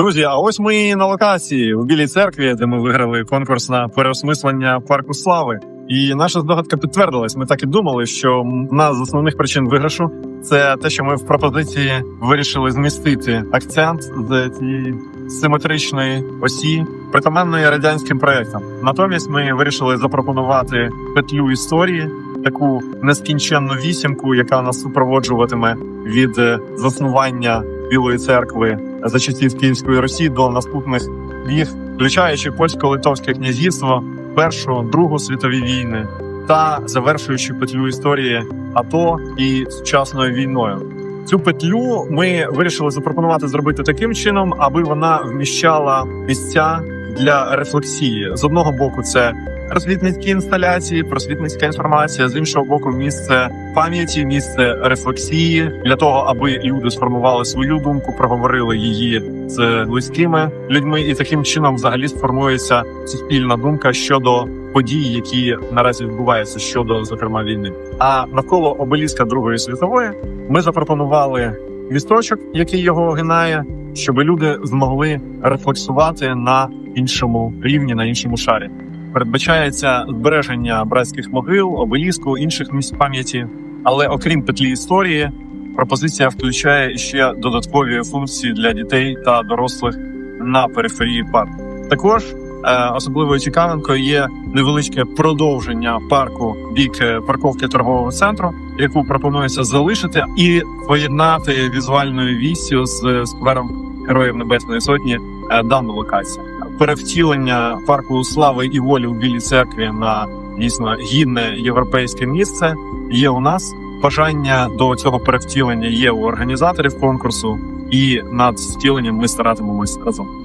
Друзі, а ось ми на локації у Білій церкві, де ми виграли конкурс на переосмислення парку слави. І наша здогадка підтвердилась. Ми так і думали, що одна з основних причин виграшу це те, що ми в пропозиції вирішили змістити акцент з цієї симетричної осі, притаманної радянським проектам. Натомість ми вирішили запропонувати петлю історії, таку нескінченну вісімку, яка нас супроводжуватиме від заснування Білої церкви за часів Київської Росії до наступних їх, включаючи польсько-литовське князівство, Першу, Другу світові війни та завершуючи петлю історії АТО і сучасною війною. Цю петлю ми вирішили запропонувати зробити таким чином, аби вона вміщала місця для рефлексії. З одного боку, це просвітницькі інсталяції, просвітницька інформація. З іншого боку, місце пам'яті, місце рефлексії для того, аби люди сформували свою думку, проговорили її з близькими людьми, і таким чином взагалі сформується суспільна думка щодо подій, які наразі відбуваються щодо зокрема війни. А навколо обеліска Другої світової ми запропонували місточок, який його огинає, щоб люди змогли рефлексувати на іншому рівні, на іншому шарі. Передбачається збереження братських могил, обеліску, інших місць пам'яті. Але окрім петлі історії, пропозиція включає ще додаткові функції для дітей та дорослих на периферії парку. Також е, особливою цікавинкою є невеличке продовження парку бік е, парковки торгового центру, яку пропонується залишити і поєднати візуальною вістю з е, сквером Героїв Небесної Сотні дану локацію. Перевтілення парку слави і волі у Білій церкві на дійсно гідне європейське місце є у нас. Бажання до цього перевтілення є у організаторів конкурсу, і над втіленням ми старатимемось разом.